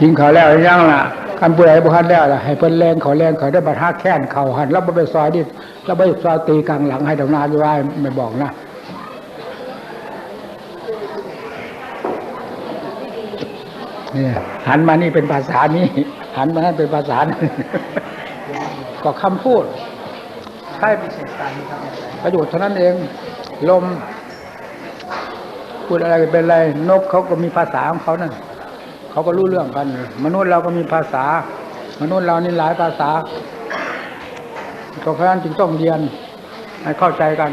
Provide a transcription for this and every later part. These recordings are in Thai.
จริงเขาแล้วยังล่ะคันผู้ใดบ่ทันแล้วล่ะให้เพิ่นแรงเขาแรงเขาได้บัดฮักแค้นเขาหันแล้วบ่ไปซอยดิแล้วบ่ไปซอยตีกลางหลังให้ดอกนาอยู่ว่าไม่บอกนะเนี่ยหันมานี่เป็นภาษานี้หันมานั่นเป็นภาษานั้นก็คำพูดใช่ประโยชน์เท่านั้นเอง ลม พูดอะไรเป็นไร นกเขาก็มีภาษาของเขานั่นเขาก็รู้เรื่องกัน มนุษย์เราก็มีภาษา มนุษย์เรานี่หลายภาษาเพราะฉะนั้นจึงต้องเรียนให้เข้าใจกัน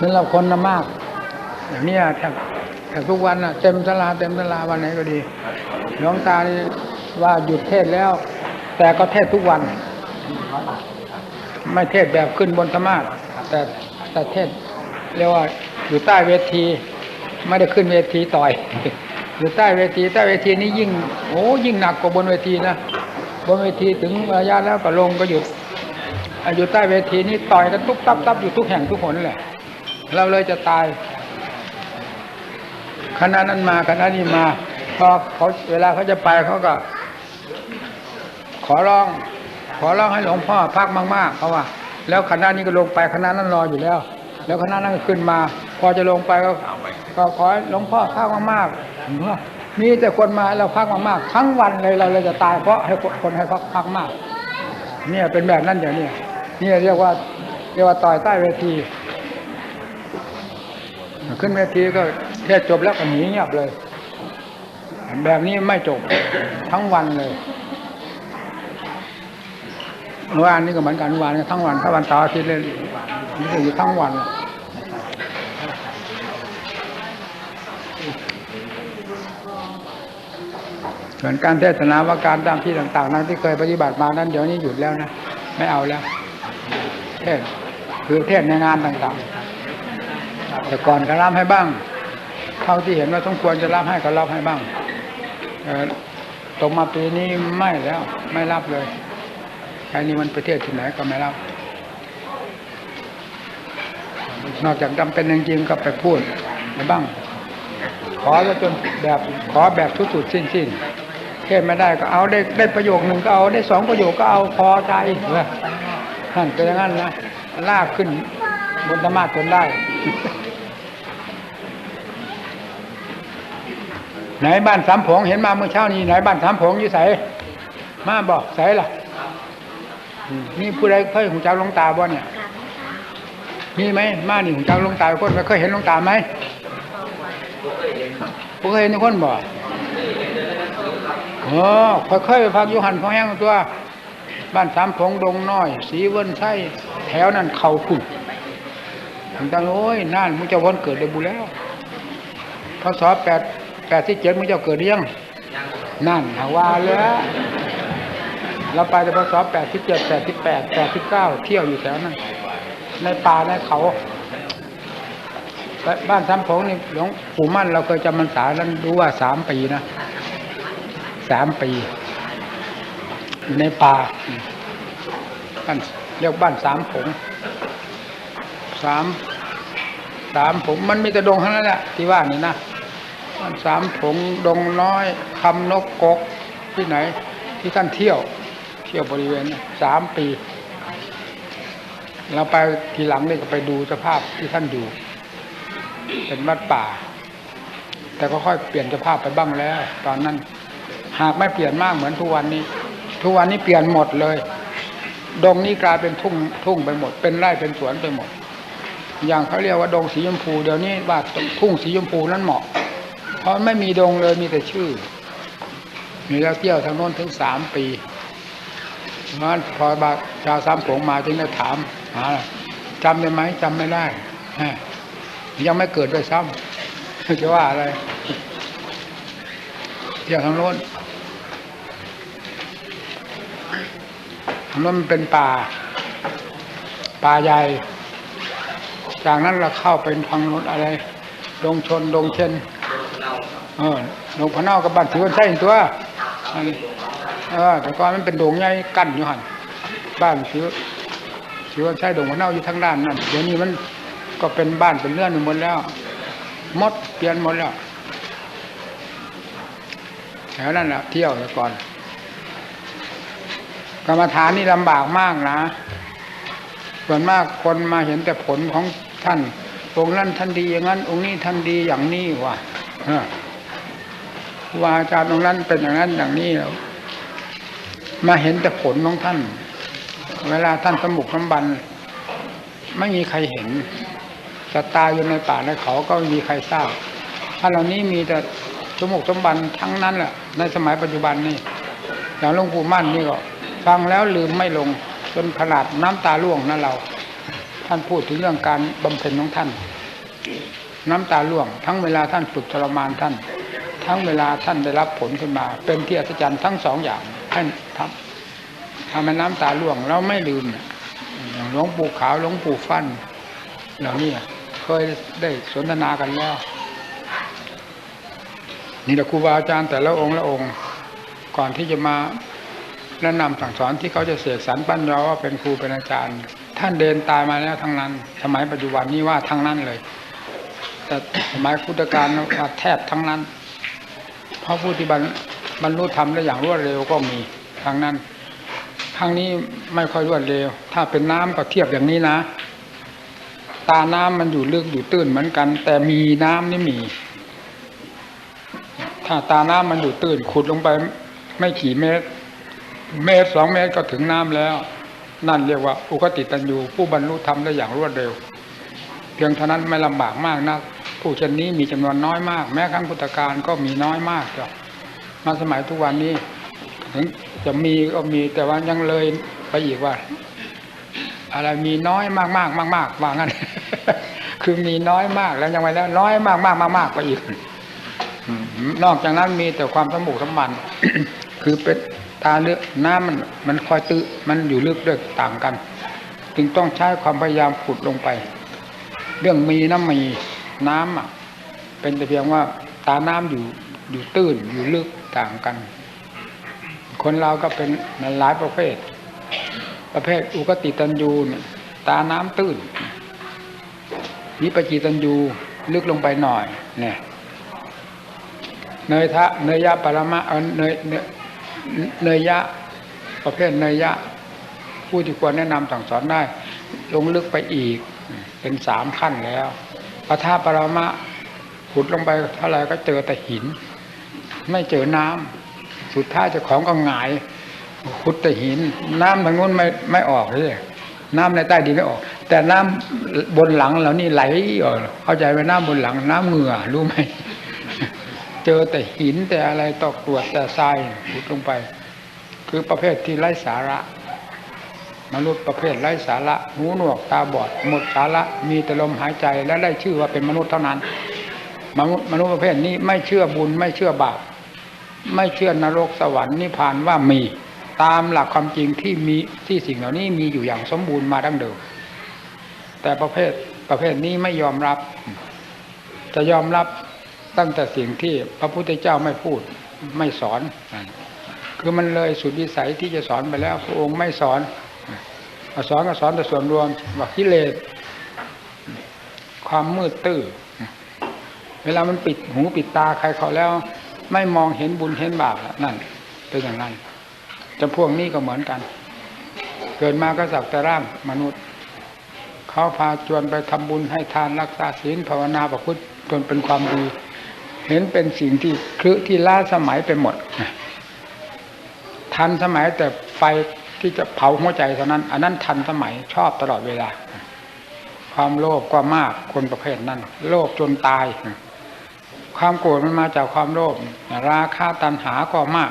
นั่นเราคนนะมากอย่างเนี้ยแทบแทบทุกวันน่ะเต็มสลาเต็มสลาวันไหนก็ดีหลวงตานี่ว่าหยุดเทศแล้ว แต่ก็เทศทุกวัน ไม่เทศแบบขึ้นบนธรรมาแต่แต่เทศ เรียกว่าอยู่ใต้เวที ไม่ได้ขึ้นเวทีต่อยอยู่ใต้เวทีใต้เวทีนี้ยิ่งโอ้ยิ่งหนักกว่าบนเวทีนะบนเวทีถึงระยะแล้วก็ลงก็หยุดอยู่ใต้เวทีนี้ต่อยกันทุบตับตับอยู่ทุกแห่งทุกหนแหละ เราเลยจะตายคณะนั้นมาคณะนี้มาพอเขาเวลาเขาจะไปเขาก็ ขอร้อง ขอร้องให้หลวงพ่อพักมากๆเพราะว่า แล้วคณะนี้ก็ลงไปคณะนั้นรออยู่แล้ว แล้วคณะนั้นก็ขึ้นมา พอจะลงไปก็ก็ขอหลวงพ่อพักมากๆมีแต่คนมาเราพักมากๆทั้งวันเลยเราเลยจะตายเพราะให้คนให้พักพักมาก เนี่ยเป็นแบบนั้นอย่างนี้เนี่ยเรียกว่าเรียกว่าต่อยใต้เวที ขึ้นเวทีก็เทศจบแล้วก็หนีเงียบเลย แบบนี้ไม่จบทั้งวันเลยเมื่อวานนี้ก็เหมือนกันเมื่อวานนี้ทั้งวันถ้าวันเสาร์อาทิตย์เลยนี่ก็อยู่ทั้งวัน ส่วนการเทศนาว่าการตามที่ต่างๆนั้นที่เคยปฏิบัติมานั้นเดี๋ยวนี้หยุดแล้วนะ ไม่เอาแล้วเทศคือเทศในงานต่างๆ แต่ก่อนก็รับให้บ้าง เท่าที่เห็นว่าสมควรจะรับให้ก็รับให้บ้างตกมาปีนี้ไม่แล้ว ไม่รับเลยใครนี้มันประเทศที่ไหนก็ไม่รับ นอกจากจำเป็นจริงๆก็ไปพูดไปบ้าง ขอแล้วจนแบบขอแบบทุสุดสิ้นสิ้นๆ ทศไม่ได้ก็เอาได้ได้ประโยคหนึ่งก็เอาได้สองประโยคก็เอาพอใจเหรอท่านเป็นอย่างนั้นนะลากขึ้นบนธรรมะจนได้ไหนบ้านสามผงเห็นมาเมื่อเช้านี้ไหนบ้านสามผงอยู่ใสมาบอกใสล่ะอืมนี่ผู้ใดเคยหูจักหลวงตาบ่เนี่ยมีไหมมานี่หูจักหลวงตาคนเคยเห็นหลวงตาไหมผู้เคยเห็นคนบ่อ๋ อค่อยๆไปพักยุหันพอแห้งตัว บ้านสามผงดงน้อย สีเวินไส้แถวนั้นเขาขุ่นถึงตังโอ้ยน่านมุจเจาวันเกิดเดบุแล้วพศแปดแปดที่เจ็ดมุจเจ้าเกิดหรือยังนั่นหาว่าแล้วเราไปแต่พศแปดที่เจ็ดแปดที่แปดแปดที่เก้าเที่ยวอยู่แถวนั้นในป่าในเขาบ้านสามผงนี่หลวงปู่มั่นเราเคยจำพรรษานั้นรู้ว่าสามปีนะ สามปี อยู่ในป่าบ้านเรียกบ้านสามผงสามสามผงมันมีแต่ดงเท่านั้นแหละที่ว่านี่นะบ้านสามผงดงน้อยคำนกกกที่ไหน ที่ท่านเที่ยว เที่ยวบริเวณสามปีเราไปทีหลังนี่ก็ไปดูสภาพที่ท่านอยู่ เป็นวัดป่า แต่ก็ค่อยเปลี่ยนสภาพไปบ้างแล้ว ตอนนั้น หากไม่เปลี่ยนมากเหมือนทุกวันนี้ ทุกวันนี้เปลี่ยนหมดเลย ดงนี้กลายเป็นทุ่งทุ่งไปหมด เป็นไร่เป็นสวนไปหมด อย่างเขาเรียกว่าดงสีชมพูเดี๋ยวนี้ว่าทุ่งสีชมพูนั้นเหมาะ เพราะไม่มีดงเลยมีแต่ชื่อ มีแล้วเที่ยวทางโน้นถึงสามปีงั้นพอบาชาวสามผงมาจึงได้ถามหาจำได้ไหมจำไม่ได้ยังไม่เกิดด้วยซ้ำจะว่าอะไรเที่ยวทางโน้นทางโน้นมันเป็นป่า ป่าใหญ่ จากนั้นเราเข้าเป็นทางโน้นอะไรดงชนดงเชนเออดงพะเนากับบ้านถือวันใช่ตัวอันนี้เออแต่ก่อนมันเป็นดงใหญ่กั้นอยู่หันบ้านถือถือว่าใช่ดงพะเนาอยู่ทางด้านนั่นเดี๋ยวนี้มันก็เป็นบ้านเป็นเรือนหมดแล้วหมดเปลี่ยนหมดแล้วแถวนั้นแหละเที่ยวแต่ก่อน กรรมฐานนี่ลำบากมากนะส่วนมากคนมาเห็นแต่ผลของท่านองค์นั้นท่านดีอย่างนั้น องค์นี้ท่านดีอย่างนี้ว่ะเออครูบาอาจารย์องค์นั้นเป็นอย่างนั้นอย่างนี้แล้วมาเห็นแต่ผลของท่าน เวลาท่านสมุกน้ำบัน ไม่มีใครเห็นสัตตาอยู่ในป่าในเขาก็ไม่มีใครทราบท่านเหล่านี้มีแต่สมุกสมบันทั้งนั้นแหละในสมัยปัจจุบันนี่อย่างหลวงปู่มั่นนี่ก็ ฟังแล้วลืมไม่ลง จนขนาดน้ำตาล่วงนั่นเรา ท่านพูดถึงเรื่องการบำเพ็ญของท่าน น้ำตาล่วง ทั้งเวลาท่านฝึกทรมานท่าน ทั้งเวลาท่านได้รับผลขึ้นมา เป็นที่อัศจรรย์ทั้งสองอย่างท่านทำทำให้น้ำตาล่วงเราไม่ลืมอย่างหลวงปู่ขาวหลวงปู่ฟั่นเหล่านี้เคยได้สนทนากันแล้วนี่แหละครูบาอาจารย์แต่ละองค์ละองค์ ก่อนที่จะมา แนะนำสั่งสอนที่เขาจะเสกสรรปั้นยอว่าเป็นครูเป็นอาจารย์ ท่านเดินตายมาแล้วทั้งนั้น สมัยปัจจุบันนี้ว่าทั้งนั้นเลย แต่สมัยพุทธกาลว่าแทบทั้งนั้น เพราะผู้ที่บรรบรรลุธรรมได้อย่างรวดเร็วก็มีทั้งนั้นครั้งนี้ไม่ค่อยรวดเร็ว ถ้าเป็นน้ำก็เทียบอย่างนี้นะ ตาน้ำมันอยู่ลึกอยู่ตื้นเหมือนกัน แต่มีน้ำนี่มี ถ้าตาน้ำมันอยู่ตื้นขุดลงไปไม่กี่เมตร เมตรสองเมตรก็ถึงน้ำแล้ว นั่นเรียกว่า อุคติตันยูผู้บรรลุธรรมได้อย่างรวดเร็ว เพียงเท่านั้นไม่ลำบากมากนะผู้เช่นนี้มีจำนวนน้อยมาก แม้ครั้งพุทธกาลก็มีน้อยมากจ้ะมาสมัยทุกวันนี้ถึงจะมีก็มีแต่ว่ายังเลยไปอีกว่า อะไรมีน้อยมากมากมากมากว่างั้นคือมีน้อยมากแล้วยังไงแล้ว น้อยมากมากมากมากไปอีกนอกจากนั้นมีแต่ความสมบุกสมบันคือเป็น ตาเลือกน้ำมันมันคอยตื้อมันอยู่ลึกด้วยต่างกัน จึงต้องใช้ความพยายามขุดลงไป เรื่องมีน้ำมีน้ำอะเป็นแต่เพียงว่าตาน้ำอยู่อยู่ตื้นอยู่ลึกต่างกัน คนเราก็เป็นหลายประเภท ประเภทอุกติตันยูเนี่ยตาน้ำตื้นนิปจิตันยูลึกลงไปหน่อยเนี่ยเนยทะเนยยะปรมะเออเนย เนยยะ ประเภทเนยยะ ผู้ที่ควรแนะนำสั่งสอนได้ ลงลึกไปอีก เป็นสามขั้นแล้วปทาปรามะขุดลงไปเท่าไรก็เจอแต่หิน ไม่เจอน้ำสุดท้ายจะของก็หงายขุดแต่หิน น้ำทางนู้นไม่ไม่ออกเลยน้ำในใต้ดินไม่ออก แต่น้ำบนหลังเรานี่ไหลออกเข้าใจไหมน้ำบนหลังน้ำเหงื่อรู้ไหม เจอแต่หินแต่อะไรตอกกรวดแต่ทรายขุดลงไป คือประเภทที่ไร้สาระ มนุษย์ประเภทไร้สาระหูหนวกตาบอด หมดสาระมีแต่ลมหายใจและได้ชื่อว่าเป็นมนุษย์เท่านั้น มนุษย์มนุษย์ประเภทนี้ไม่เชื่อบุญไม่เชื่อบาปไม่เชื่อนรกสวรรค์นิพพานว่ามีตามหลักความจริงที่มีที่สิ่งเหล่านี้มีอยู่อย่างสมบูรณ์มาดั้งเดิมแต่ประเภทประเภทนี้ไม่ยอมรับ จะยอมรับ ตั้งแต่สิ่งที่พระพุทธเจ้าไม่พูดไม่สอน คือมันเลยสุดวิสัยที่จะสอนไปแล้ว พระองค์ไม่สอนสอนก็สอนแต่ส่วนรวมว่ากิเลสความมืดตื้อเวลามันปิดหูปิดตาใครเขาแล้ว ไม่มองเห็นบุญเห็นบาปนั่นเป็นอย่างนั้นจะพวกนี้ก็เหมือนกัน เกิดมาก็สักแต่ร่างมนุษย์ เขาพาชวนไปทำบุญให้ทานรักษาศีลภาวนาประพฤติจนเป็นความดี เห็นเป็นสิ่งที่คลือที่ล้าสมัยไปหมดทันสมัยแต่ไฟที่จะเผาหัวใจเท่านั้น อันนั้นทันสมัยชอบตลอดเวลา ความโลภก็มากคนประเภทนั้น โลภจนตาย ความโกรธมันมาจากความโลภราคะตัณหาก็มาก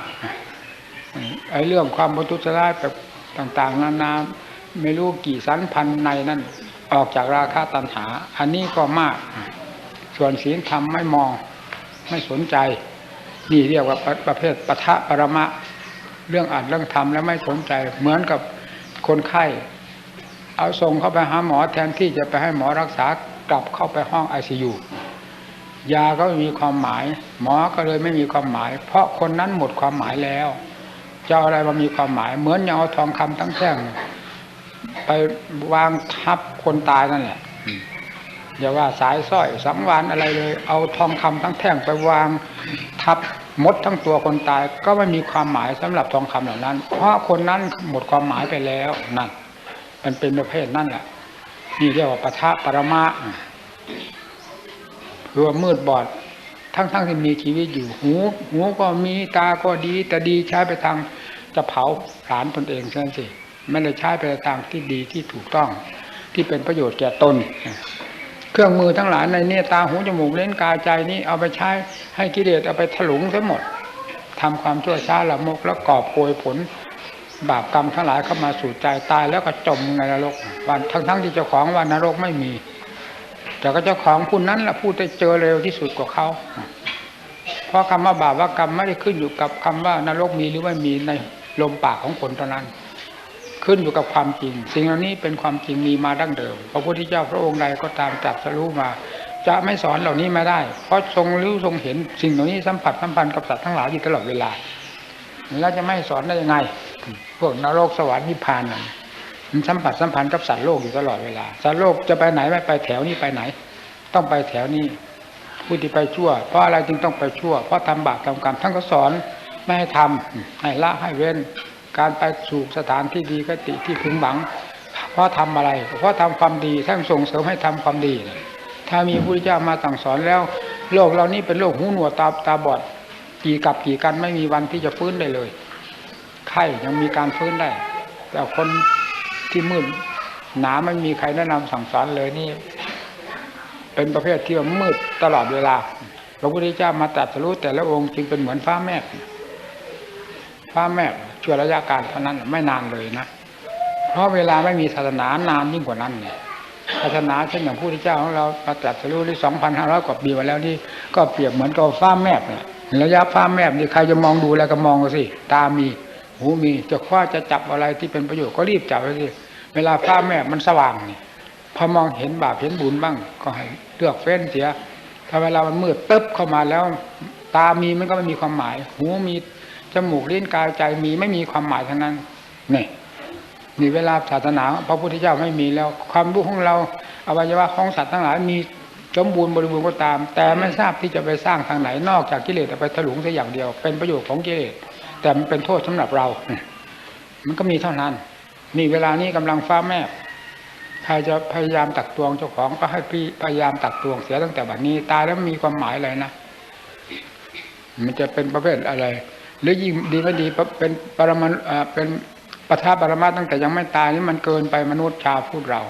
ไอ้เรื่องความบรรทุกร้ายแบบต่างๆนานาไม่รู้กี่สันพันในนั่นออกจากราคะตัณหา อันนี้ก็มาก ส่วนศีลธรรมไม่มอง ไม่สนใจ นี่เรียกว่าประเภทปะทะปรมะ เรื่องอ่านเรื่องทำแล้วไม่สนใจ เหมือนกับคนไข้ เอาส่งเข้าไปหาหมอแทนที่จะไปให้หมอรักษากลับเข้าไปห้องไอซียูยาก็ไม่มีความหมาย หมอก็เลยไม่มีความหมาย เพราะคนนั้นหมดความหมายแล้วจะอะไรมามีความหมาย เหมือนอย่างเอาทองคำทั้งแท่งไปวางทับคนตายนั่นแหละ อย่าว่าสายสร้อยสังวานอะไรเลย เอาทองคำทั้งแท่งไปวาง ทับมดทั้งตัวคนตาย ก็ไม่มีความหมายสำหรับทองคำเหล่านั้น เพราะคนนั้นหมดความหมายไปแล้วนั่นมันเป็นประเภทนั่นแหละนี่เรียกว่าปะทะปรมาคือว่ามืดบอดทั้งๆที่มีชีวิตอยู่หูหูก็มีตาก็ดี แต่ดีใช้ไปทางจะเผาหลานตนเองเช่นสิไม่ได้ใช้ไปทางที่ดีที่ถูกต้อง ที่เป็นประโยชน์แก่ตน เครื่องมือทั้งหลายในเนี่ยตาหูจมูกเล่นกายใจนี้เอาไปใช้ให้กิเลสเอาไปถลุงทั้งหมดทำความชั่วช้าละมกแล้วกอบโกยผล บาปกรรมทั้งหลายเข้ามาสู่ใจตายแล้วก็จมในนรกวันทั้งทั้งๆที่เจ้าของว่านรกไม่มี แต่ก็เจ้าของผู้นั้นแหละผู้ได้เจอเร็วที่สุดกว่าเขาเพราะคำว่าบาปว่ากรรมไม่ได้ขึ้นอยู่กับคำว่านรกมีหรือไม่มีในลมปากของคนเท่านั้น ขึ้นอยู่กับความจริง สิ่งเหล่านี้เป็นความจริงมีมาดั้งเดิม พระพุทธเจ้าพระองค์ใดก็ตามจับสรู้มา จะไม่สอนเหล่านี้ม่ได้ เพราะทรงรู้ทรงเห็นสิ่งเหล่านี้สัมผัสสัมพันธ์กับสัตว์ทั้งหลายอยู่ตลอดเวลาแล้วจะไม่สอนได้ยังไง พวกนรกสวรรค์นิพพานนั่นมันสัมผัสสัมพันธ์กับสัตว์โลกอยู่ตลอดเวลาสัตว์โลกจะไปไหนไม่ไปแถวนี้ไปไหน ต้องไปแถวนี้ผู้ที่ไปชั่ว เพราะอะไรจึงต้องไปชั่ว เพราะทำบาปทำกรรมท่านก็สอนไม่ให้ทำให้ละให้เว้น การไปสู่สถานที่ดีกติที่พึงหวัง เพราะทำอะไร เพราะทำความดีท่านส่งเสริมให้ทำความดี ถ้ามีพระพุทธเจ้ามาสั่งสอนแล้ว โลกเรานี้เป็นโลกหูหนวกตาตาบอดกี่กับกี่กันไม่มีวันที่จะฟื้นได้เลยไข้ยังมีการฟื้นได้ แต่คนที่มืดหนาไม่มีใครแนะนำสั่งสอนเลยนี่ เป็นประเภทที่มืดตลอดเวลาพระพุทธเจ้ามาตรัสรู้แต่ละองค์จึงเป็นเหมือนฟ้าแม่ฟ้าแม่ ช่วยระยะการเท่านั้นไม่นานเลยนะ เพราะเวลาไม่มีศาสนานานยิ่งกว่านั้นเนี่ยศาสนาเช่นอย่างพระพุทธเจ้าของเรามาตรัสรู้ที่สองพันห้าร้อยกว่าปีมาแล้วนี่ก็เปรียบเหมือนกับฟ้าแม่เนี่ยระยะฟ้าแม่นี่ใครจะมองดูแล้วก็มองสิตามีหูมีจะคว้าจะจับอะไรที่เป็นประโยชน์ก็รีบจับไปสิเวลาฟ้าแม่มันสว่างนี่พอมองเห็นบาปเห็นบุญบ้าง ก็ให้เลือกเฟ้นเสียถ้าเวลามันมืดตึ๊บเข้ามาแล้ว ตามีมันก็ไม่มีความหมาย หูมี จมูกลิ้นกายใจมีไม่มีความหมายทั้งนั้นนี่นี่เวลาศาสนาพระพุทธเจ้าไม่มีแล้ว ความรู้ของเราอวัยวะของสัตว์ทั้งหลายมีสมบูรณ์บริบูรณ์ก็ตาม แต่ไม่ทราบที่จะไปสร้างทางไหนนอกจากกิเลสเอาไปถลุงแค่อย่างเดียว เป็นประโยชน์ของกิเลสแต่มันเป็นโทษสำหรับเรา มันก็มีเท่านั้น นี่เวลานี้กำลังฟ้าแม่ใครจะพยายามตักตวงเจ้าของก็ให้พี่พยายามตักตวงเสียตั้งแต่บัดนี้ ตายแล้วมีความหมายอะไรนะมันจะเป็นประเภทอะไร หรือยิ่งดีไม่ดีเป็นปรมาอ่าเป็นปทาปรมาตั้งแต่ยังไม่ตายนี่มันเกินไปมนุษย์ชาวพูดเรา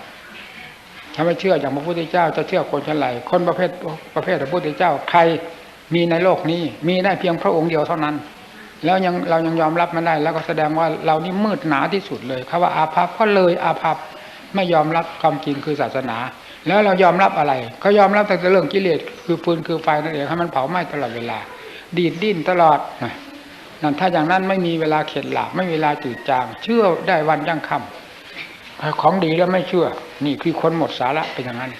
ถ้าไม่เชื่ออย่างพระพุทธเจ้าจะเชื่อคนชั้นไหนคนประเภทประเภทพระพุทธเจ้าใครมีในโลกนี้ มีได้เพียงพระองค์เดียวเท่านั้น แล้วยังเรายังยอมรับมันได้ แล้วก็แสดงว่าเรานี่มืดหนาที่สุดเลยคำว่าอาภัพก็เลยอาภัพไม่ยอมรับความจริงคือศาสนา แล้วเรายอมรับอะไร ก็ยอมรับแต่เรื่องกิเลสคือฟืนคือไฟนั่นเองให้มันเผาไหม้ตลอดเวลา ดีดดิ้นตลอด นั่นถ้าอย่างนั้นไม่มีเวลาเข็ดหลาบไม่มีเวลาจืดจาง เชื่อได้วันยั่งค่ำของดีแล้วไม่เชื่อ นี่คือคนหมดสาระเป็นอย่างนั้น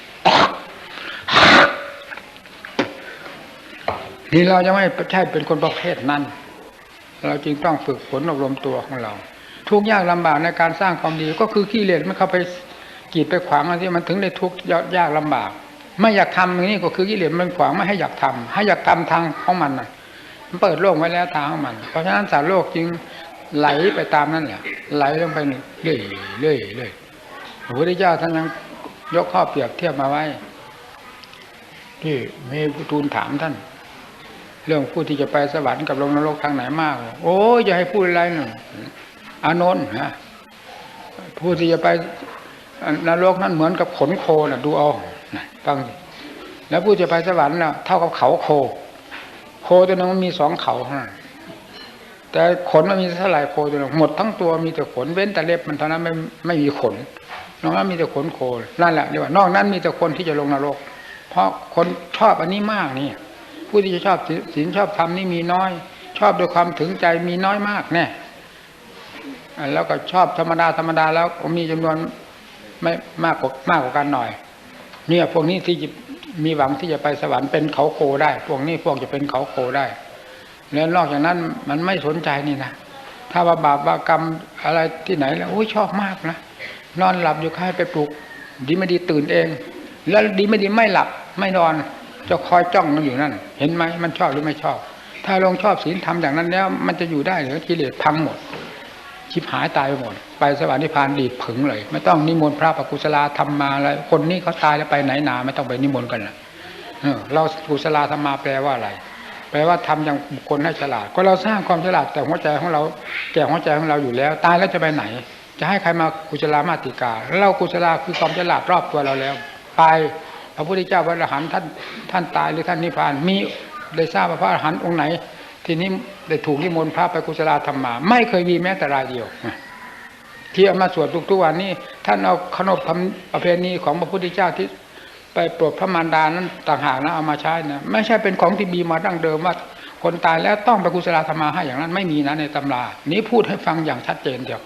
นี่เราจะไม่ใช่เป็นคนประเภทนั้น เราจึงต้องฝึกฝนอบรมตัวของเรา ทุกยากลำบากในการสร้างความดีก็คือขี้เลสมันเข้าไปกีดไปขวางอะไรที่มันถึงได้ทุกข์ยากลำบาก ไม่อยากทำอย่างนี้ก็คือกิเลสมันขวางไม่ให้อยากทำให้อยากทำทางของมันน่ะมัน เปิดโลกไว้แล้วทางของมัน เพราะฉะนั้นสารโลกจึงไหลไปตามนั่นแหละไหลลงไปเรื่อยเรื่อยเรื่อยพระพุทธเจ้าท่านยังยกข้อเปรียบเทียบมาไว้ ที่มีผู้ทูลถามท่าน เรื่องผู้ที่จะไปสวรรค์กับลงนรกทางไหนมาก โอ้ยอย่าให้พูดอะไรหน่อยอานนท์ฮะผู้ที่จะไปนรกนั้นเหมือนกับขนโคนะ่ะดูเอาฟังแล้วผู้จะไปสวรรค์น่ะเท่ากับเขาโคโค ตัวนึงมันมีสองเขาฮะแต่ขนมันมีเท่าไหร่โคตัวนึงหมดทั้งตัวมีแต่ขนเว้นแต่เล็บมันเท่านั้นไม่ไม่มีขนนอกนั้นมีแต่ขนโคนั่นแหละเรียกว่านอกนั้นมีแต่คนที่จะลงนรก เพราะคนชอบอันนี้มากนี่ผู้ที่จะชอบศีลชอบธรรมนี่มีน้อย ชอบด้วยความถึงใจมีน้อยมากแน่แล้วก็ชอบธรรมดาธรรมดาแล้วมีจำนวนไม่มากกว่ามากกว่ากันหน่อย เนี่ยพวกนี้ที่ มีหวังที่จะไปสวรรค์เป็นเขาโคได้ พวกนี้พวกจะเป็นเขาโคได้ แล้วนอกจากนั้นมันไม่สนใจนี่นะถ้าว่าบาปว่ากรรมอะไรที่ไหนแล้วโอ้ยชอบมากนะนอนหลับอยู่ค่ายไปปลุก ดีไม่ดีตื่นเอง แล้วดีไม่ดีไม่หลับไม่นอน จะคอยจ้องมันอยู่นั่น เห็นไหมมันชอบหรือไม่ชอบ ถ้าลงชอบศีลทำอย่างนั้นแล้ว มันจะอยู่ได้หรือกิเลสพังหมดชิบหายตายไปหมด ไปสวรรค์นิพพานดีดผึงเลย ไม่ต้องนิมนต์พระปกุศลาทำมาอะไรคนนี้เขาตายแล้วไปไหนหนาไม่ต้องไปนิมนต์กันนะเรากุศลาธรรมมาแปลว่าอะไร แปลว่าทำอย่างบุคคลให้ฉลาด ก็เราสร้างความฉลาดแต่หัวใจของเราแก่หัวใจของเราอยู่แล้ว ตายแล้วจะไปไหน จะให้ใครมากุศลามาติกาเรากุศลาคือความฉลาดรอบตัวเราแล้ว ไปพระพุทธเจ้าพระอรหันต์ท่านท่านตายหรือท่านนิพพานมีได้ทราบว่าพระอรหันต์องค์ไหน ทีนี้ได้ถูกนิมนต์พระไปกุศลาธรรมมาไม่เคยมีแม้แต่รายเดียว ที่เอามาสวดทุกๆวันนี้ท่านเอาขนบธรรมประเพณีของพระพุทธเจ้าที่ไปโปรดพระมารดานั้นต่างหากนะเอามาใช้นะไม่ใช่เป็นของที่มีมาดั้งเดิมว่าคนตายแล้วต้องไปกุศลธรรมาให้อย่างนั้นไม่มีนะในตำรา นี้พูดให้ฟังอย่างชัดเจนเดียว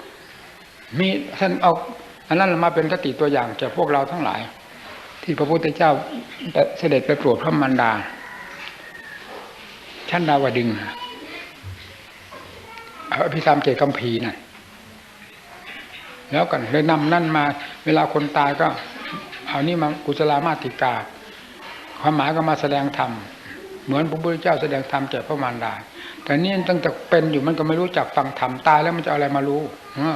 มีท่านเอาอันนั้นมาเป็นคติตัวอย่างแก่พวกเราทั้งหลาย ที่พระพุทธเจ้าเสด็จไปโปรดพระมารดาชั้นดาวดึงน่ะอภิธรรมเจตคัมภีร์น่ะ แล้วกันเลยนำนั่นมา เวลาคนตายก็ เอานี่มากุศลามาติกา ความหมายก็มาแสดงธรรมเหมือนพระพุทธเจ้าแสดงธรรมแก่พระมารดา แต่นี่ตั้งแต่เป็นอยู่มันก็ไม่รู้จักฟังธรรมตายแล้วมันจะอะไรมารู้เออ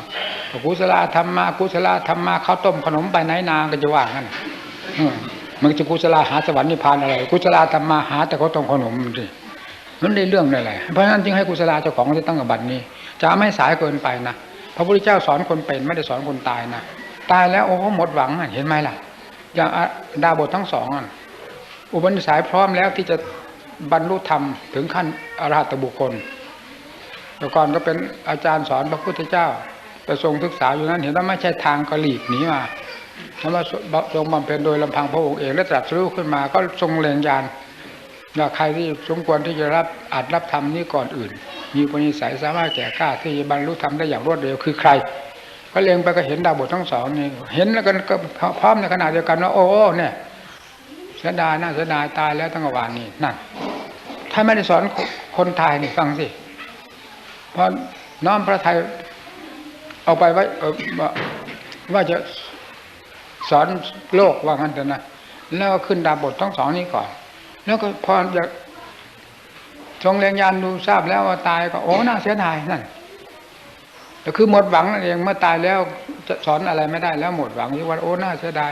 กุศลธรรมมากุศลธรรมมาข้าวต้มขนมไปไหนนาก็จะว่างั้นมันจะกุศลาหาสวรรค์นิพพานอะไร กุศลธรรมมาหาแต่ข้าวต้มขนมมันดิมันได้เรื่องอะไรเพราะฉะนั้นจึงให้กุศลาเจ้าของจะตั้งกับบัตรนี้ จะไม่สายเกินไปนะ พระพุทธเจ้าสอนคนเป็นไม่ได้สอนคนตายนะตายแล้วโอ้โหหมดหวังเห็นไหมล่ะอย่างดาบททั้งสองอุปนิสัยพร้อมแล้วที่จะบรรลุธรรมถึงขั้นอรหัตบุคคลแต่ก่อนก็เป็นอาจารย์สอนพระพุทธเจ้าไปทรงศึกษาอยู่นั้นเห็นว่าไม่ใช่ทางก็หลีกหนีมาทำมาทรงบำเพ็ญโดยลำพังพระองค์เองและตรัสรู้ขึ้นมาก็ทรงเลียงยานว่าใครที่สมควรที่จะรับอาจรับธรรมนี้ก่อนอื่น มีปณิสัยสามารถแก่กล้าที่จะบรรลุธรรมได้อย่างรวดเร็วคือใครก็เลงไปก็เห็นดาวบททั้งสองนี่เห็นแล้วก็พร้อมในขณะเดียวกันว่าโอ้เนี่ยเสียดายน่าเสียดายตายแล้วตั้งแต่วานนี้นั่นถ้าไม่ได้สอนคนไทยนี่ฟังสิเพราะน้อมพระไทยเอาไปไว้ว่าว่าจะสอนโลกว่างั้นเถอะนะแล้วก็ขึ้นดาบททั้งสองนี้ก่อน แล้วก็พอจะ ทรงเรียงยานดูทราบแล้วว่าตายก็โอ้น่าเสียดายนั่นแต่คือหมดหวังนั่นเองเมื่อตายแล้วจะสอนอะไรไม่ได้แล้วหมดหวังที่ว่าโอ้น่าเสียดาย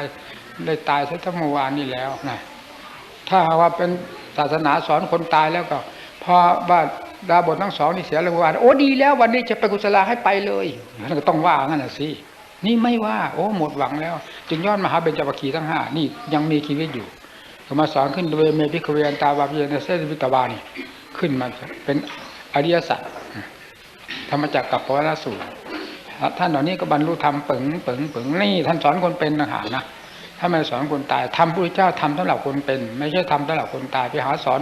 ได้ตายซะทั้งเมื่อวานนี้แล้วนะถ้าว่าเป็นศาสนาสอนคนตายแล้วก็พอว่าดาบททั้งสองนี่เสียเลยว่าโอ้ดีแล้ววันนี้จะไปกุศลาให้ไปเลยนั่นก็ต้องว่างั้นนะสินี่ไม่ว่า โอ้หมดหวังแล้ว จึงยอดมหาเบญจวัคคีทั้งห้านี่ยังมีชีวิตอยู่ก็มาสอนขึ้นโดยเมพิคเวียนตาวาพิเยนเซวิตวานี่ ขึ้นมาเป็นอริยสัจธรรมจักรกับปวัตสูตรท่านเหล่านี้ก็บรรลุธรรมปึงปึงปึงนี่ท่านสอนคนเป็นต่างหากนะถ้าไม่สอนคนตายทำพระพุทธเจ้าทำสำหรับคนเป็น ไม่ใช่ทำสำหรับคนตายไปหาสอน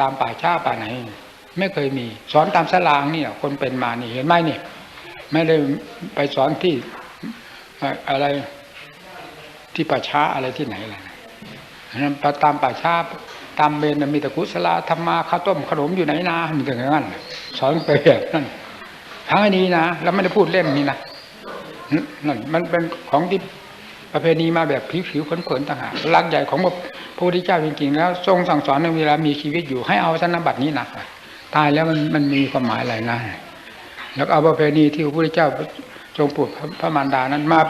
ตามป่าช้าป่าไหน ไม่เคยมี สอนตามสลางนี่คนเป็นมานี่เห็นไหมนี่ ไม่ได้ไปสอนที่อะไรที่ป่าช้าอะไรที่ไหนล่ะนั้นตามป่าช้า ตามเบนมีแต่กุศลธรรมาข้าวต้มขนมอยู่ไหนนามีแต่อย่างนั้นสอนไปแบบนั้นทั้งนี้นะแล้วไม่ได้พูดเล่มนี้นะนั่นมันเป็นของที่ประเพณีมาแบบผิวๆเผินๆต่างหากหลักใหญ่ของพระพุทธเจ้าจริงๆแล้ว ทรงสั่งสอนในเวลามีชีวิตอยู่ให้เอาธนบัตรนี้หนักตายแล้วมันมันมีความหมายอะไรนะแล้วเอาประเพณีที่พระพุทธเจ้าทรงปลูกพระมารดานั้นมา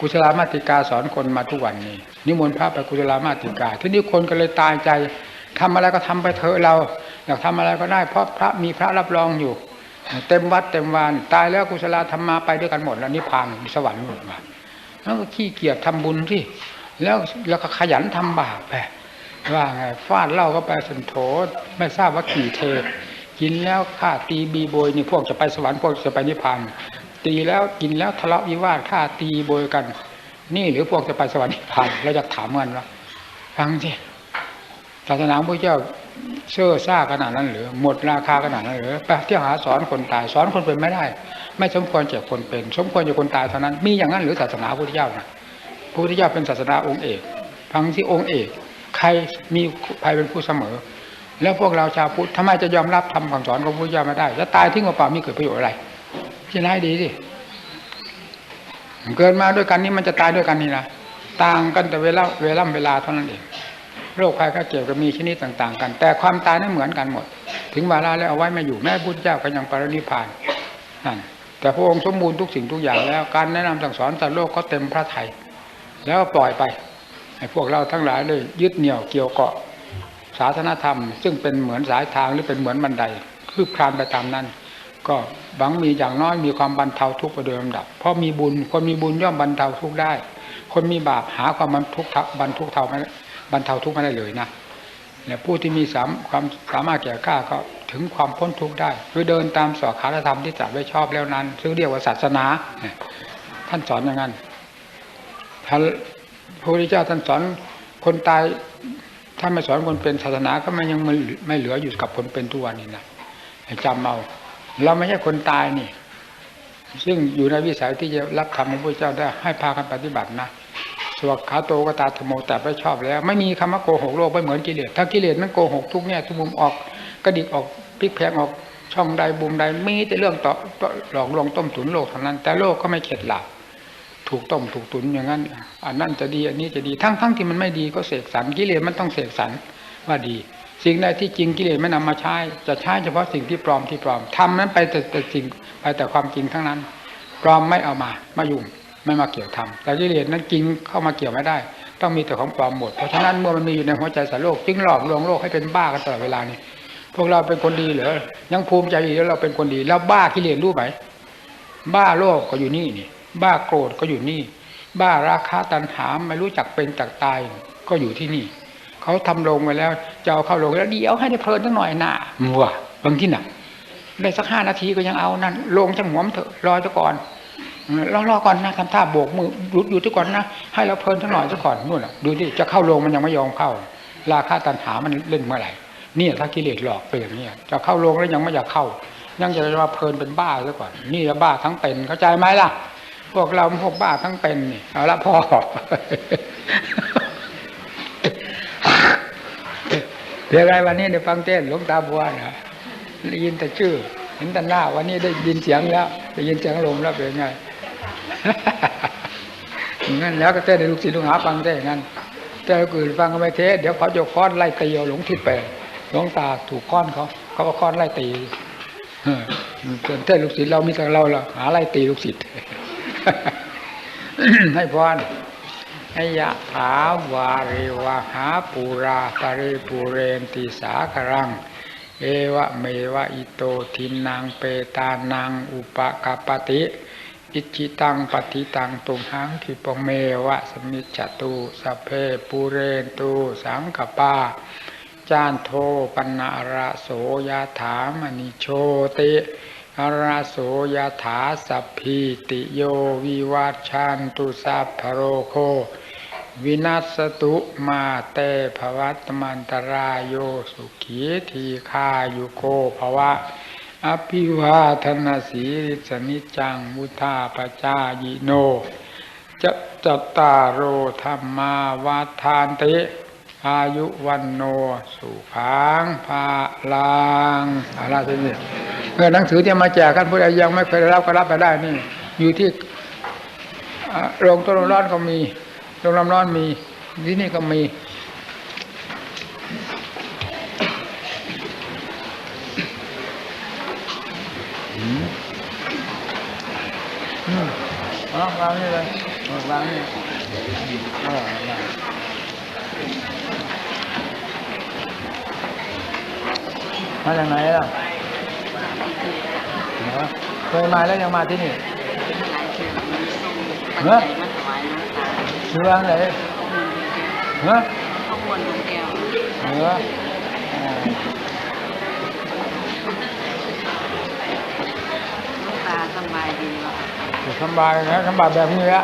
กุศลามาติกาสอนคนมาทุกวันนี้ นิมนต์พระไปกุศลามาติกา ที่นี่คนก็เลยตายใจทำอะไรก็ทำไปเถอะเรา อยากทำอะไรก็ได้เพราะพระมีพระรับรองอยู่ เต็มวัดเต็มวานตายแล้วกุศลธรรมมาไปด้วยกันหมดแล้วนิพพานสวรรค์หมดมาแล้วก็ขี้เกียจทำบุญที่แล้วแล้วก็ขยันทำบาปไปว่าไงฟาดเหล้าก็ไปสันโถไม่ทราบว่ากี่เทกินแล้วฆ่าตีบีโบยนี่พวกจะไปสวรรค์พวกจะไปนิพพาน ตีแล้วกินแล้วทะเลาะวิวาทฆ่าตีโบยกัน นี่หรือพวกจะไปสวรรค์นิพพานเราจะถามกันว่าฟังสิศาสนาพระเจ้าเชื่อซ่าขนาดนั้นหรือหมดราคาขนาดนั้นหรือไปเที่ยวหาสอนคนตายสอนคนเป็นไม่ได้ ไม่สมควรเจ็บคนเป็น สมควรจะคนตายเท่านั้น มีอย่างนั้นหรือศาสนาพระพุทธเจ้านะพระพุทธเจ้าเป็นศาสนาองค์เอกฟังที่องค์เอก ใครมีใครเป็นผู้เสมอ แล้วพวกเราชาวพุทธทำไมจะยอมรับทำคำสอนของพระพุทธเจ้าไม่ได้ แล้วตายทิ้งเปล่ามีเกิดประโยชน์อะไร พิจารณาดีสิเกิดมาด้วยกันนี่มันจะตายด้วยกันนี่นะต่างกันแต่เวลาเวลาเวลาเท่านั้นเองโรคภัยไข้เจ็บก็มีชนิดต่าง ๆ กัน แต่ความตายนั้นเหมือนกันหมด ถึงเวลาแล้วเอาไว้ไม่อยู่แม่พุทธเจ้าก็ยังปรินิพานนั่นแต่พระองค์สมบูรณ์ทุกสิ่งทุกอย่างแล้วการแนะนำสั่งสอนสัตว์โลกก็เต็มพระทัยแล้วปล่อยไปให้พวกเราทั้งหลายเลยยึดเหนี่ยวเกี่ยวเกาะศาสนธรรม ซึ่งเป็นเหมือนสายทางหรือเป็นเหมือนบันไดคืบคลานไปตามนั้น ก็หวังมีอย่างน้อยมีความบรรเทาทุกข์ไปโดยลำดับ เพราะมีบุญคนมีบุญย่อมบรรเทาทุกข์ได้ คนมีบาปหาความบรรทุกข์บรรทุกเทาไม่บรรเทาทุกข์ไม่ได้เลยนะเนี่ยผู้ที่มีสามความสามารถแก่กล้าก็ถึงความพ้นทุกข์ได้ คือเดินตามสอขารธรรมที่ตรัสไว้ชอบแล้วนั้น ซึ่งเรียกว่าศาสนา ท่านสอนอย่างนั้นพระพุทธเจ้าท่านสอนคนตายถ้าไม่สอนคนเป็นศาสนาก็ไม่ยังไม่เหลืออยู่กับคนเป็นทุกวันนี้นะจำเอา เราไม่ใช่คนตายนี่ ซึ่งอยู่ในวิสัยที่จะรับคำของพระเจ้าได้ให้พากันปฏิบัตินะสวากขาโตก็ตาธรรมโมแต่ไม่ชอบแล้ว ไม่มีคำว่าโกหกโลกไม่เหมือนกิเลสถ้ากิเลสนั้นโกหกทุกเนี่ยทุกมุมออกกระดิกออกพลิกแพงออกช่องใดบุมใดมีแต่เรื่องต่อหลอกลวงต้มตุ๋นโลกเท่านั้น แต่โลกก็ไม่เข็ดหลับถูกต้มถูกตุ๋นอย่างนั้นอันนั้นจะดีอันนี้จะดีทั้งทั้งที่มันไม่ดีก็เสกสรรกิเลสมันต้องเสกสรรว่าดี สิ่งใดที่จริงกิเลสไม่นำมาใช้ จะใช้เฉพาะสิ่งที่ปลอมที่ปลอมทำนั้นไปแต่แต่สิ่งไปแต่ความจริงทั้งนั้น ปลอมไม่เอามามายุ่งไม่มาเกี่ยวทำแต่กิเลสนั้นจริงเข้ามาเกี่ยวไม่ได้ ต้องมีแต่ของปลอมหมด เพราะฉะนั้นเมื่อมันมีอยู่ในหัวใจสารโลกจึงหลอกลวงโลกให้เป็นบ้ากันตลอดเวลานี้พวกเราเป็นคนดีเหรอยังภูมิใจอยู่แล้วเราเป็นคนดี แล้วบ้ากิเลสรู้ไหมบ้าโลภก็อยู่นี่นี่ บ้าโกรธก็อยู่นี่ บ้าราคะตัณหาไม่รู้จักเป็นจักตายก็อยู่ที่นี่ เขาทำลงไว้แล้วจะเอาเข้าลงแล้วเดี๋ยวให้ได้เพลินสักหน่อยหน้ามัวบางที่หนักได้สักห้านาทีก็ยังเอานั่นลงจังหวมเถอะรอจะก่อนรอรอก่อนนะทำท่าโบกมือหยุดอยู่ที่ก่อนนะให้เราเพลินสักหน่อยซะก่อนนู่นอะดูที่จะเข้าลงมันยังไม่ยอมเข้า ราคาตันหามันเล่นเมื่อไหร่เนี่ยถ้ากิเลสหลอกไปอย่างนี้จะเข้าลงแล้วยังไม่อยากเข้า ยังจะมาเพลินเป็นบ้าซะก่อน นี่ละบ้าทั้งเป็นเข้าใจไหมล่ะ พวกเราพวกบ้าทั้งเป็นนี่เอาละพ่อ เดี๋ยวไรวันนี้ได้ฟังเต้นหลวงตาบัวนะได้ยินแต่ชื่อ เห็นแต่หน้า วันนี้ได้ยินเสียงแล้ว ได้ยินเสียงลมแล้วเป็นไงงั้นแล้วก็เต้นในลูกศิษย์ลูกหาฟังเต้นงั้นแต่อื่นฟังก็ไม่เทศเดี๋ยวเขาจะค้อนไล่ตีเอาหลงทิศไปหลวงตาถูกค้อนเขาเขาก็ค้อนไล่ตีเออเต้นลูกศิษย์เรามีแต่เราเราหาไล่ตีลูกศิษย์ให้พรอ ยะถาวาเรวะหาปูราตะเรปูเรนติสาครัง เอวะเมวะอิโตทินังเปตานังอุปกปปติอิจิตังปฏิตังตุมหังคิปะเมวะสมิจจตุสพเพปูเรนตุสังกปาจานโทปนาระโสยถามณิโชติอาราโสยถาสัพพิติโยวิวัชชันตุสัพพโรโค วินัสตุมาเตภวัตมันตรายโยสุขีทีคายุโกภวะ อภิวาทนาสีริสนิจังมุทาปจายโนจะจตตารโอธรรมาวาทานเตอายุวันโนสุขังภาลังอะไรทีนี้เมื่อหนังสือที่มาแจกกันผู้ใดยังไม่เคยได้รับก็รับไปได้นี่ อยู่ที่โรงต้นร้อนก็มี โรงน้ำร้อนมีที่นี่ก็มีอืมเอาวางนี่เลยเอาวางนี่เออวางมาจากไหนล่ะเหรอเคยมาแล้วยังมาที่นี่เหรอชื่ อว่าอะไรเหรอข้าวมวนลุงแก้วเหรออ่าลูกตาสบายดีวะค่ะอยู่สบายนะสบายแบบนี้ละ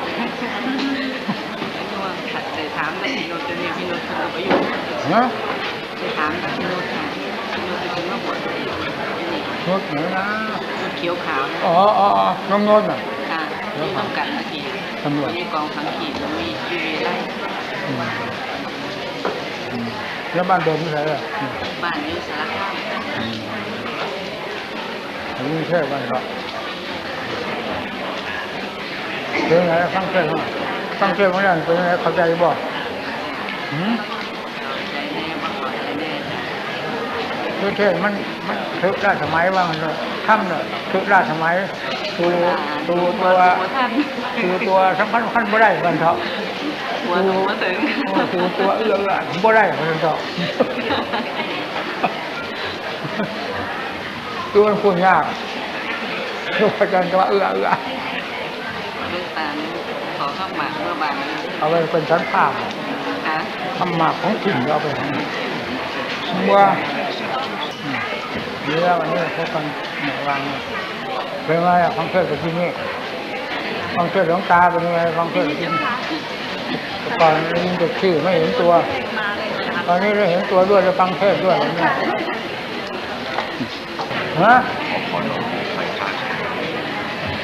ช่วงขัดใจถามแต่พี่นุชจะมีพี่นุชคือไปอยู่เหรอไปถามแต่พี่นุชค่ะพี่นุชจะเป็นมาบวชอยู่นี่รถไหนนะชุดเขียวขาวนะอ๋ออ๋ออ๋อน้องโนนท์น่ะ ค่ะที่ต้องกันนาทีตำรวจมีกองทัพขี่แล้วมียูวีไล่อืมอืมแล้วบ้านเดิมที่ไหนล่ะอืมบ้านอยุสารคามอันนี้เทพบ้านเขาเรื่องไงฟังเทศเขาฟังเทศของเราเป็นยังไงเข้าใจบ่หืมใจแน่บ่เข้าใจแน่จ้ะคือเทศมันมันถึกราชสมัยว่ามันเลยถ้ำเนี่ยถึกราชสมัย ตูตูตัวหัวท่านตูตัวสำคัญสำคัญบ่ได้กันเถอะหัวหนูมาถึงตูตัวเอื้อเอื้อบ่ได้กันเถอะตัวมันพูดยากตัวอาจารย์ก็ว่าเอื้อเอื้อลูกตาลขอข้าวหมากเมื่อบานเอาไปเป็นชั้นภาพค่ะทำหมากของถิ่นเอาไปทำเมื่ออืมเนื้อวันนี้พบกันหนึ่งวัน เป็นไงฟังเทศน์ไปที่นี่ฟังเทศน์หลวงตาเป็นไงฟังเทศน์ไปที่นี่แต่ก่อนได้ยินแต่ชื่อไม่เห็นตัว ตอนนี้ได้เห็นตัวด้วยได้ฟังเทศน์ด้วยเนี่ยฮะ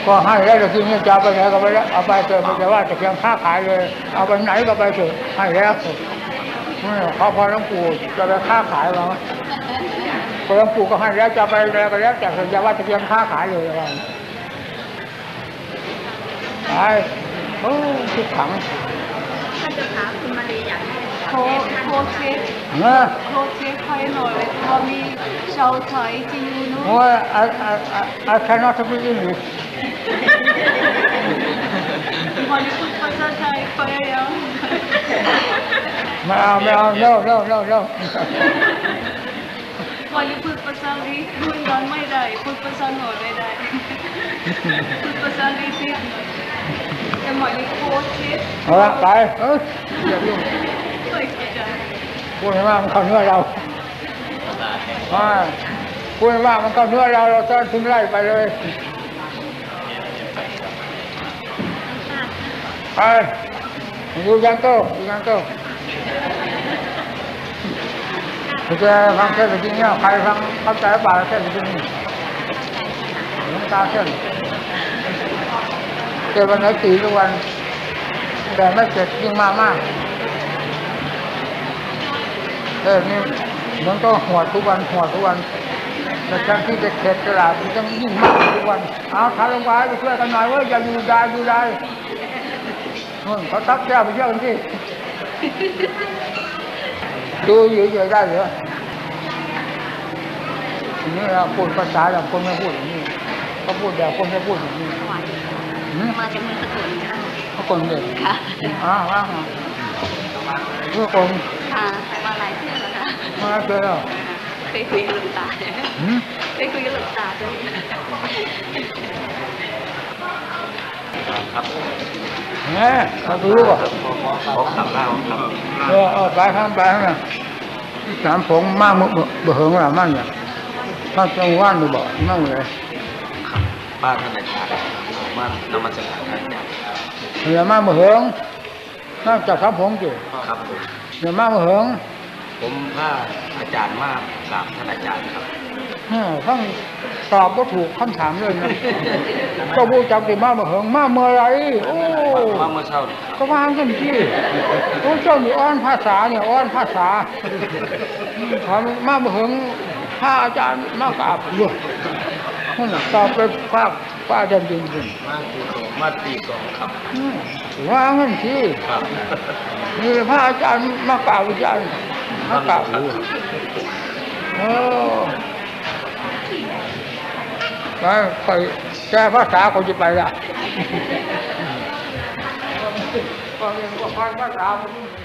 ก็ให้แล้วแต่ที่นี่จะไปไหนก็ไปแล้วเอาไปเถอะไม่ใช่ว่าจะเพียงค้าขายเลย เอาไปไหนก็ไปเถอะให้แล้วเขาพอหลวงปู่จะไปค้าขายมา พอหลวงปู่ก็ให้แล้วจะไปแล้วก็แล้วแต่จะว่าจะเพียงค้าขายเลยอะไรไปโอ้ทุกขังท่านจะถามคุณมารีอยากให้โทรโทรเช็คเนอะโทรเช็คให้หน่อยว่ามีชาวไทยที่อยู่นู้นโอ้ย I I I I cannot speak English วันนี้พูดภาษาไทยไปยังไม่เอาไม่เอา no no no no วันนี้พูดภาษาลีพูดกันไม่ได้พูดภาษาหน่อยไม่ได้พูดภาษาลีสิแต่หมายเลขโทรเช็คเอาละไปเอ้ยอย่ายุ่งไม่เข้าใจพูดให้ว่ามันเข้าเนื้อเราอ่าพูดให้ว่ามันเข้าเนื้อเราเราต้องทิ้งไล่ไปเลยไปอยู่ยังโตอยู่ยังโต คุณจะฟังเทศน์จริงเนี่ยใครฟังเข้าใจป่าเทศน์จริงหลวงตาเทศน์เจอวันไหนตีทุกวัน แต่ไม่เสร็จยิ่งมากมากเออนี่มันก็หัวทุกวันหัวทุกวันแต่การที่จะเข็ดตลาดมันต้องยิ่งมากทุกวันเอาทาลงไปไปช่วยกันหน่อยว่าอย่าอยู่ได้อยู่ได้นู่นเขาทักแก้วไปเยอะกันที่ ดูอยู่เฉยๆได้เหรอทีนี้เราพูดภาษาอย่างคนไม่พูดอย่างนี้เขาพูดแบบคนไม่พูดอย่างนี้หืมมาจากเมืองสกลค่ะเขาคนเด็กค่ะอ่าว่ามาเพื่อคนค่ะมาหลายเที่ยวแล้วค่ะมาเจอแล้วเคยคุยกับหลวงตาเนี่ยหืมเคยคุยกับหลวงตาด้วยครับ แหม่เขารู้ป่ะพบกับเราครับเออเออไปข้างไปข้างน่ะสามผงมากเบื่อเหิงหรือมั่งเนี่ยข้างจังหวัดดูบ่มั่งเลยบ้านท่านอาจารย์บ้านนำมัสการท่านจารย์เหนือมากมือเหิงนอกจากสามผงจีครับเหนือมากมือเหิงผมพาอาจารย์มากกราบท่านอาจารย์ครับ ทั้งตอบว่าถูกคำถามเลยนะก็บูจักติมากมือเหิงมาเมื่อไรโอ้มาเมื่อเช้านี่ก็วางกันที่โอ้เจ้านี่อ้อนภาษาเนี่ยอ้อนภาษาถามมาเหิงพระอาจารย์มากราบด้วยนั่นน่ะตอบไปภาคพระอาจารย์จริงมาตีสองมาตีสองครับๆอืมวางกันที่ครับมีพระอาจารย์มากราบอาจารย์มากราบด้วยเออ ไปไปแก้ภาษาคนจะไปละก็เรียนว่าภาษาได้